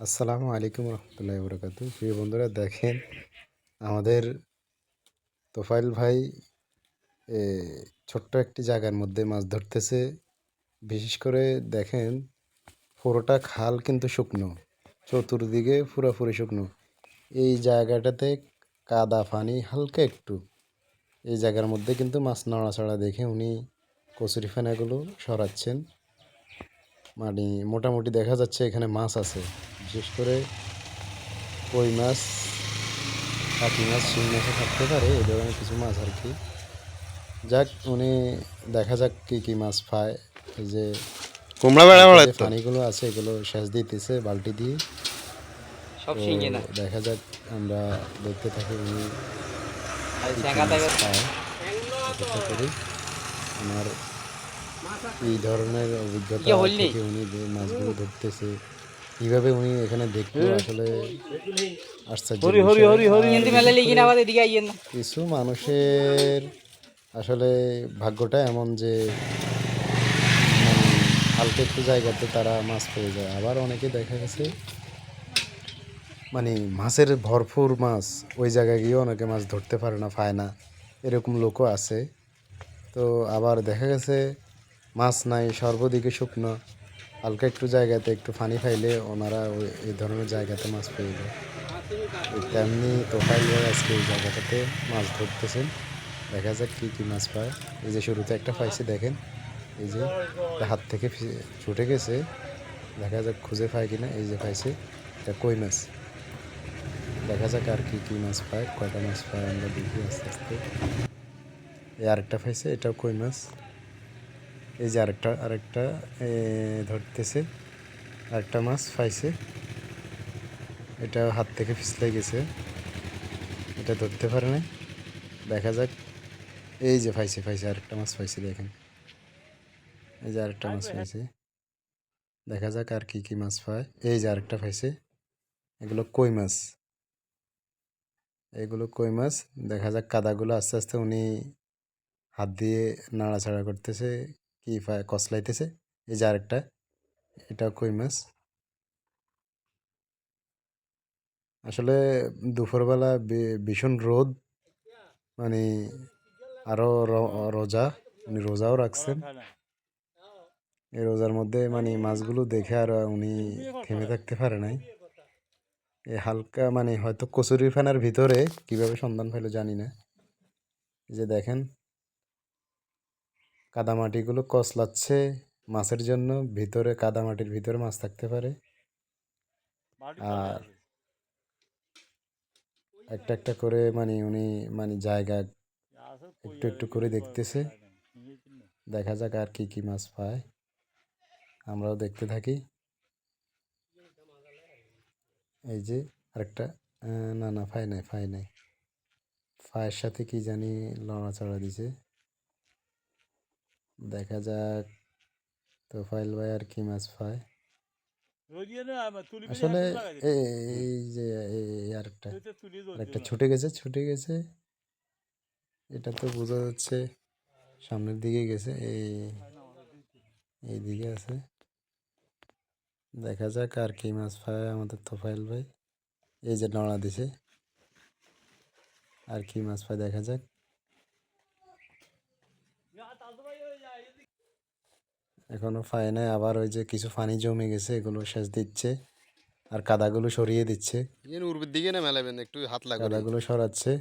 আসসালামু আলাইকুম রহমতুল্লাহ বরকাত প্রিয় বন্ধুরা, দেখেন আমাদের তোফাইল ভাই ছোট্ট একটি জায়গার মধ্যে মাছ ধরতেছে। বিশেষ করে দেখেন, পুরোটা খাল কিন্তু শুকনো, চতুর্দিকে পুরোপুরি শুকনো। এই জায়গাটাতে কাদা পানি হালকা একটু। এই জায়গার মধ্যে কিন্তু মাছ নড়াচড়া দেখে উনি কচুরি ফেনাগুলো সরাচ্ছেন। মানে মোটামুটি দেখা যাচ্ছে এখানে মাছ আছে। বিশেষ করে কই মাছ কাকি মাছ শিং মাছও থাকতে পারে এই ধরনের কিছু মাছ আর কি। যাক উনি দেখা যাক কি কি মাছ পায় এই যে কুমড়া বেড়া বেড়াচ্ছে পানিগুলো আছে এগুলো সেচ দিতেছে বালতি দিয়ে। সব শিঙে না। দেখা যাক আমরা দেখতে থাকি উনি করি। আমার এই ধরনের অভিজ্ঞতা ইয়ে উনি যে মাছগুলো ধরতেছে কীভাবে উনি এখানে দেখল আসলে আশ্চর্য আইয়েন না। কিছু মানুষের আসলে ভাগ্যটা এমন যে মানে হালকা একটু জায়গাতে তারা মাছ পেয়ে যায়। আবার অনেকে দেখা গেছে মানে মাছের ভরপুর মাছ ওই জায়গায় গিয়েও অনেকে মাছ ধরতে পারে না পায় না। এরকম লোকও আছে। তো আবার দেখা গেছে মাছ নাই সর্বদিকে শুকনো। হালকা একটু জায়গাতে একটু পানি খাইলে ওনারা এই ধরনের জায়গাতে মাছ পেয়ে যায়। তেমনি তোফাইল ভাই আজকে এই জায়গাটাতে মাছ ধরতেছেন। দেখা যাক কী কী মাছ পায়। এই যে শুরুতে একটা পাইছে, দেখেন। এই যে হাত থেকে ছুটে গেছে। দেখা যাক খুঁজে পায় কিনা। এই যে পাইছে, এটা কই মাছ? দেখা যাক আর কী কী মাছ পায়, কয়টা মাছ পায়, আমরা দেখি আস্তে আস্তে। এই আরেকটা পাইছে, এটাও কই মাছ? এই যে আরেকটা আরেকটা ধরতেছে। আরেকটা মাছ পাইছে। এটা হাত থেকে পিছলে গেছে। এটা ধরতে পারে না দেখা যাক। এই যে পাইছে পাইছে আরেকটা মাছ পাইছে দেখেন। এই যে আরেকটা মাছ পাইছে। দেখা যাক আর কি কি মাছ পায়। এই যে আরেকটা পাইছে। এগুলো কই মাছ? এগুলো কই মাছ? দেখা যাক কাদাগুলো আস্তে আস্তে উনি হাত দিয়ে নাড়াচাড়া করতেছে। কি কসলাইতেছে এই যে আরেকটা, এটা কই মাছ? আসলে দুপুরবেলা ভীষণ রোদ মানে আরও র- রোজা, উনি রোজাও রাখছেন। এই রোজার মধ্যে মানে মাছগুলো দেখে আর উনি থেমে থাকতে পারে নাই। এই হালকা মানে হয়তো কচুরি ফেনার ভিতরে কীভাবে সন্ধান পেল জানি না। যে দেখেন কাদামাটিগুলো কসলাচ্ছে মাছের জন্য। ভিতরে কাদামাটির ভিতরে মাছ থাকতে পারে। আর একটা একটা করে মানে উনি মানে জায়গা একটু একটু করে দেখতেছে। দেখা যাক আর কি কি মাছ পায়। আমরাও দেখতে থাকি। এই যে আরেকটা না না ফাই নাই ফাই নাই। ফায়ের সাথে কি জানি লড়াচড়া দিছে। দেখা যাক তো ফাইল ভাই আর কি মাছ পায়। আসলে এই যে এই আরেকটা আরেকটা ছুটে গেছে ছুটে গেছে। এটা তো বোঝা যাচ্ছে সামনের দিকে গেছে এই এই দিকে আছে। দেখা যাক আর কি মাছ পায় আমাদের তোফাইল ভাই। এই যে নড়া দিছে। আর কি মাছ পায় দেখা যাক। এখনও পায় নাই আবার ওই যে কিছু পানি জমে গেছে এগুলো সেচ দিচ্ছে আর কাদাগুলো সরিয়ে দিচ্ছে। উর্বের দিকে না মেলাবেন একটু হাত কাদাগুলো সরাচ্ছে।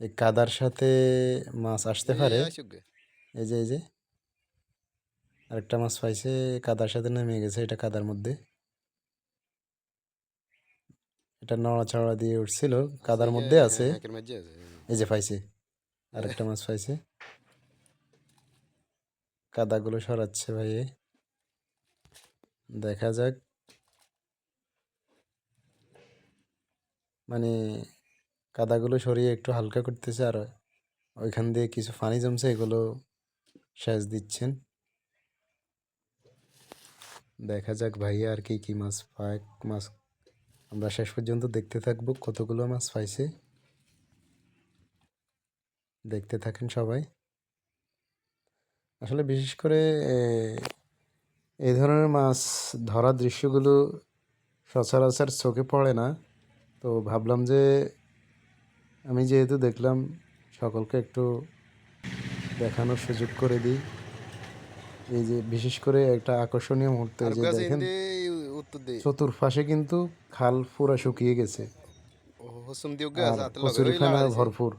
এই কাদার সাথে মাছ আসতে পারে। এই যে এই যে। আরেকটা মাছ পাইছে কাদার সাথে নেমে গেছে এটা কাদার মধ্যে। এটা নড়াচড়া দিয়ে উঠছিল কাদার মধ্যে আছে। এই যে পাইছে আরেকটা মাছ পাইছে। কাদাগুলো সরাচ্ছে ভাই দেখা যাক। মানে কাদাগুলো সরিয়ে একটু হালকা করতেছে আর ওইখান দিয়ে কিছু পানি জমছে, এগুলো সেচ দিচ্ছেন। দেখা যাক ভাইয়া আর কি কি মাছ পায়। মাছ আমরা শেষ পর্যন্ত দেখতে থাকব কতগুলো মাছ পাইছে। দেখতে থাকেন সবাই। আসলে বিশেষ করে এই ধরনের মাছ ধরার দৃশ্যগুলো সচরাচর চোখে পড়ে না। তো ভাবলাম যে আমি যেহেতু দেখলাম সকলকে একটু দেখানোর সুযোগ করে দিই। এই যে বিশেষ করে একটা আকর্ষণীয় মুহূর্ত যে দেখেন চতুর্পাশে কিন্তু খাল পুরা শুকিয়ে গেছে। কচুরিখানা ভরপুর।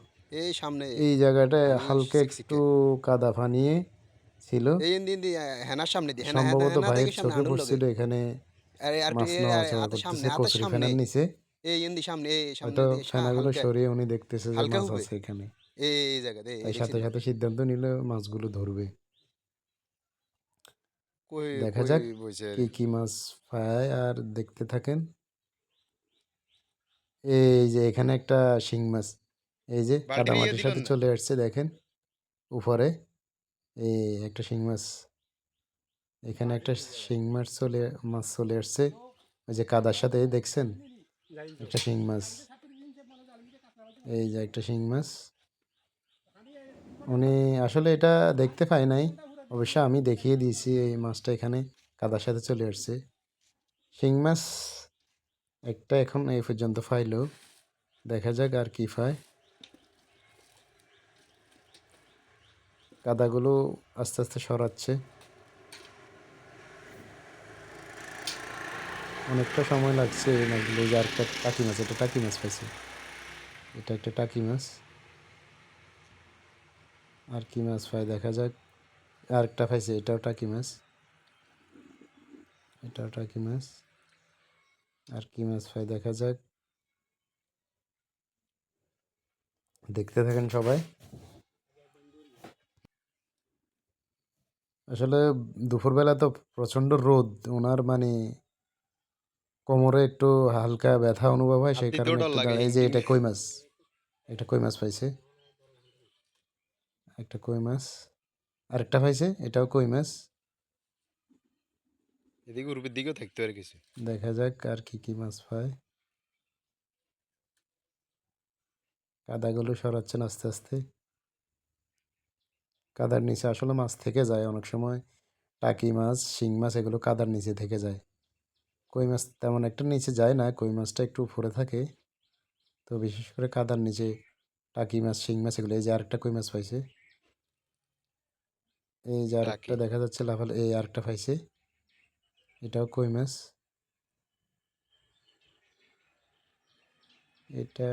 এই সামনে এই জায়গাটায় হালকা একটু কাদা ফানিয়ে ছিল। হেনার সামনে দি হেনা সম্ভবত ভাইয়ের সামনে চোখে পড়ছিল এখানে সামনে নিচে এই ইন্দি সামনে এই সামনে ফেনাগুলো সরিয়ে উনি দেখতেছে যে মাছ আছে এখানে। এই এই জায়গাতে এই সাথে সাথে সিদ্ধান্ত নিল মাছগুলো ধরবে। কই দেখা যাক কি কি মাছ পায় আর দেখতে থাকেন। এই যে এখানে একটা শিং মাছ। এই যে বালতি কাদা নিয়ে মাটির সাথে চলে আসছে দেখেন। উপরে। এই একটা শিং মাছ। এখানে একটা শিং মাছ চলে মাছ চলে আসছে। ওই যে কাদার সাথে দেখছেন? একটা শিং মাছ। এই যে একটা শিং মাছ। উনি আসলে এটা দেখতে পাই নাই। অবশ্য আমি দেখিয়ে দিয়েছি এই মাছটা এখানে, কাদার সাথে চলে আসছে। শিং মাছ একটা এখন এই পর্যন্ত ফাইলো। দেখা যাক আর কি পায় কাদাগুলো আস্তে আস্তে সরাচ্ছে। অনেকটা সময় লাগছে মাছগুলো যে আরেকটা টাকি মাছ, এটা টাকি মাছ পাইছে। এটা একটা টাকি মাছ। আর কি মাছ পাই দেখা যাক। আর একটা পাইছে, এটাও টাকি মাছ। এটাও টাকি মাছ। আর কি মাছ পায় দেখা যাক। দেখতে থাকেন সবাই। আসলে দুপুরবেলা তো প্রচণ্ড রোদ ওনার মানে কোমরে একটু হালকা ব্যথা অনুভব হয় সেই কারণে একটু দাঁড়ায়- এই যে এটা কই মাছ? একটা কই মাছ পাইছে? একটা কই মাছ? আরেকটা পাইছে? এটাও কই মাছ? এদিকে উর্বির দিকেও থাকতে পারে কিছু। দেখা যাক আর কি কি মাছ পায়। কাদাগুলো সরাচ্ছেন আস্তে আস্তে। কাদার নিচে আসলে মাছ থেকে যায় অনেক সময়। টাকি মাছ শিং মাছ এগুলো কাদার নিচে থেকে যায়। কই মাছ তেমন একটা নিচে যায় না কই মাছটা একটু উপরে থাকে। তো বিশেষ করে কাদার নিচে টাকি মাছ শিং মাছ এগুলো এই যে আরেকটা কই মাছ পাইছে? এই যে আরেকটা। দেখা যাচ্ছে লাফাল এই আরেকটা পাইছে। এটাও কই মাছ? এটা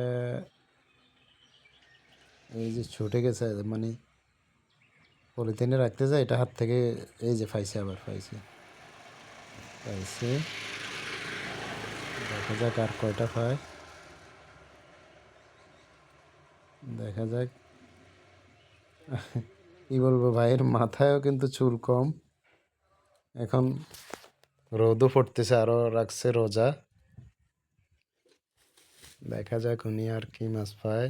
এই যে ছুটে গেছে মানে পলিথিনে রাখতে যায় এটা হাত থেকে এই যে পাইছে আবার পাইছে। পাইছে। দেখা যাক আর কয়টা পায়। দেখা যাক। কি বলব ভাইয়ের মাথায়ও কিন্তু চুল কম। এখন রোদও পড়তেছে আরও রাখছে রোজা। দেখা যাক উনি আর কি মাছ পায়।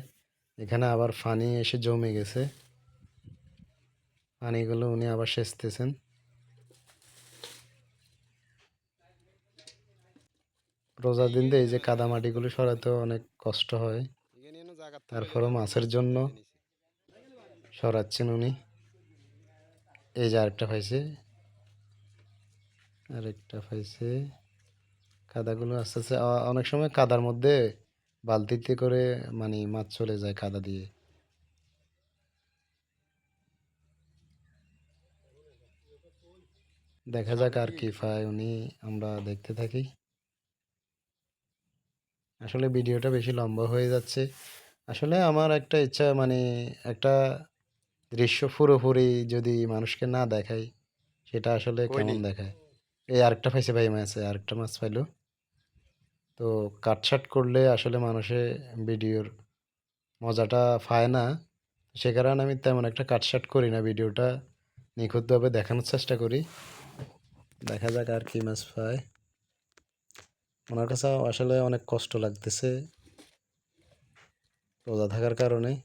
এখানে আবার পানি এসে জমে গেছে। পানিগুলো উনি আবার সেচতেছেন। রোজার দিন এই যে কাদা কাদামাটিগুলো সরাতে অনেক কষ্ট হয়। তারপরও মাছের জন্য সরাচ্ছেন উনি। এই যে আরেকটা পাইছে। আরেকটা পাইছে। কাদাগুলো আস্তে আস্তে অনেক সময় কাদার মধ্যে বালতিতে করে মানে মাছ চলে যায় কাদা দিয়ে। দেখা যাক আর কি পায় উনি আমরা দেখতে থাকি। আসলে ভিডিওটা বেশি লম্বা হয়ে যাচ্ছে। আসলে আমার একটা ইচ্ছা মানে একটা দৃশ্য পুরোপুরি যদি মানুষকে না দেখাই সেটা আসলে কেমন দেখায়? এই আরেকটা পাইছে ভাই মাছ আরেকটা মাছ পাইলো। তো কাটছাট করলে আসলে মানুষে ভিডিওর মজাটা পায় না। সে কারণে আমি তেমন একটা কাটছাট করি না ভিডিওটা নিখুঁতভাবে দেখানোর চেষ্টা করি। দেখা যাক আর কি মাছ পায়। ওনার কাছে আসলে অনেক কষ্ট লাগতেছে রোজা থাকার কারণে,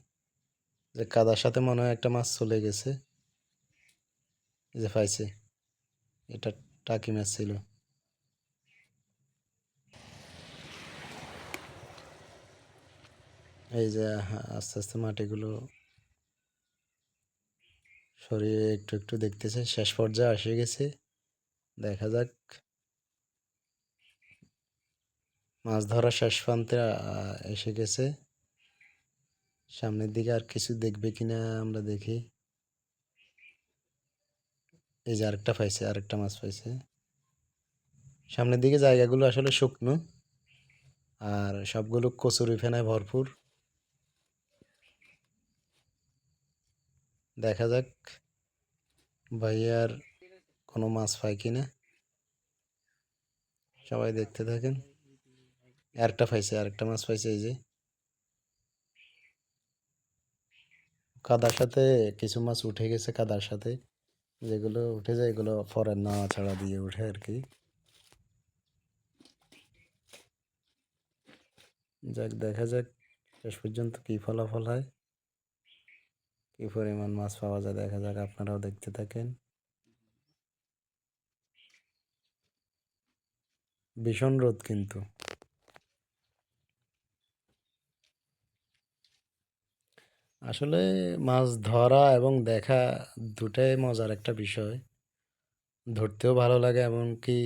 যে কাদার সাথে মনে হয় একটা মাছ চলে গেছে। যে পাইছে, এটা টাকি মাছ ছিল। এই যে হা- আস্তে আস্তে মাটিগুলো সরিয়ে একটু একটু দেখতেছে। শেষ পর্যায়ে এসে গেছে। দেখা যাক। মাছ ধরা শেষ প্রান্তে এসে গেছে। সামনের দিকে আর কিছু দেখবে কিনা আমরা দেখি। এই যে আরেকটা পাইছে, আরেকটা মাছ পাইছে। সামনের দিকে জায়গাগুলো আসলে শুকনো, আর সবগুলো কচুরি ফেনায় ভরপুর। দেখা যাক। ভাইয়ার কোনো মাছ পায় কিনা। সবাই দেখতে থাকেন। আরেকটা পাইছে, আরেকটা মাছ পাইছে এই যে। কাদার সাথে কিছু মাছ উঠে গেছে কাদার সাথে। যেগুলো উঠে যায়, এগুলো ফরেন নাড়া ছাড়া দিয়ে উঠে আর কি। যাক, দেখা যাক শেষ পর্যন্ত কী ফলাফল হয়। কী পরিমাণ মাছ পাওয়া যায়, দেখা যাক, আপনারাও দেখতে থাকেন। ভীষণ রোদ কিন্তু। আসলে মাছ ধরা এবং দেখা দুটাই মজার একটা বিষয়। ধরতেও ভালো লাগে এমনকি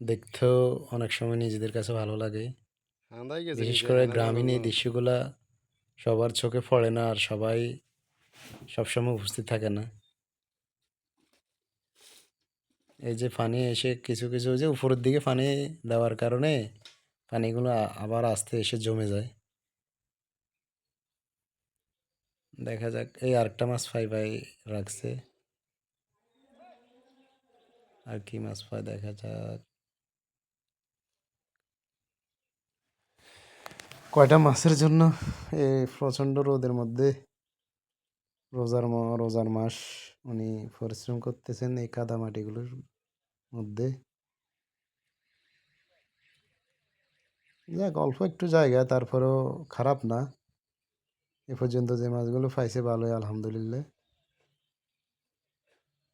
দেখতেও অনেক সময় নিজেদের কাছে ভালো লাগে। বিশেষ করে গ্রামীণ এই দৃশ্যগুলা সবার চোখে পড়ে না আর সবাই সবসময় উপস্থিত থাকে না। এই যে পানি এসে কিছু কিছু যে উপরের দিকে পানি দেওয়ার কারণে পানিগুলো আবার আস্তে এসে জমে যায়। দেখা যাক, এই আরেকটা মাছ ফাই ফাই রাখছে। আর কি মাছ পায় দেখা যাক। কয়টা মাছের জন্য? এই প্রচণ্ড রোদের মধ্যে। রোজার রোজার মাস, উনি পরিশ্রম করতেছেন এই কাদা মাটিগুলোর মধ্যে। যাক, অল্প একটু জায়গা, তারপরেও খারাপ না। এ পর্যন্ত যে মাছগুলো পাইছে ভালোই, আলহামদুলিল্লাহ।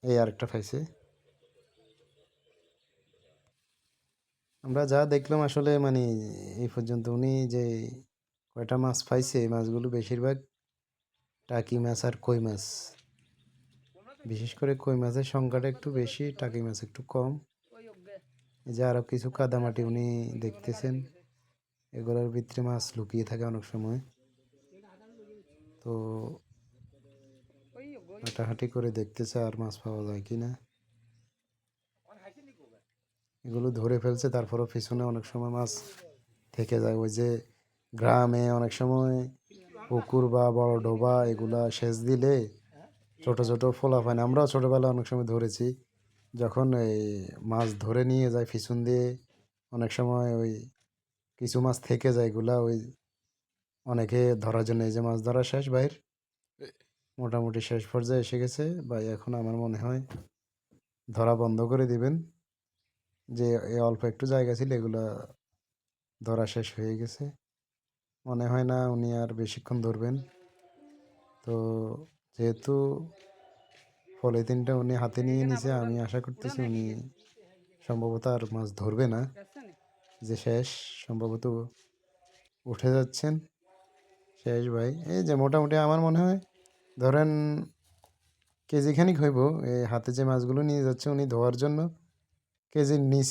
এই আরেকটা পাইছে। আমরা যা দেখলাম আসলে মানে এই পর্যন্ত উনি যে কয়টা মাছ পাইছে, এই মাছগুলো বেশিরভাগ টাকি মাছ আর কই মাছ। বিশেষ করে কই মাছের সংখ্যাটা একটু বেশি, টাকি মাছ একটু কম। এই যে আরও কিছু কাদামাটি উনি দেখতেছেন, এগুলোর ভিতরে মাছ লুকিয়ে থাকে অনেক সময়। তো হাঁটাহাঁটি করে দেখতেছে আর মাছ পাওয়া যায় কি না এগুলো ধরে ফেলছে, তারপরও পিছনে অনেক সময় মাছ থেকে যায়। ওই যে গ্রামে অনেক সময় পুকুর বা বড় ডোবা এগুলা সেচ দিলে ছোট ছোট ফোলা পায় আমরাও ছোটোবেলায় অনেক সময় ধরেছি যখন এই মাছ ধরে নিয়ে যায় পিছন দিয়ে অনেক সময় ওই কিছু মাছ থেকে যায় এগুলা ওই অনেকে ধরার জন্য এই যে মাছ ধরা শেষ বাইর মোটামুটি শেষ পর্যায়ে এসে গেছে। বা এখন আমার মনে হয় ধরা বন্ধ করে দিবেন। যে এই অল্প একটু জায়গা ছিল এগুলা ধরা শেষ হয়ে গেছে। মনে হয় না উনি আর বেশিক্ষণ ধরবেন। তো যেহেতু পলিথিনটা উনি হাতে নিয়ে নিছে আমি আশা করতেছি উনি সম্ভবত আর মাছ ধরবে না। যে শেষ, সম্ভবত উঠে যাচ্ছেন। শেষ ভাই, এই যে মোটামুটি আমার মনে হয়, ধরেন কেজি খানিক হইব, এই হাতে যে মাছগুলো নিয়ে যাচ্ছে উনি ধোয়ার জন্য, কেজির নিচ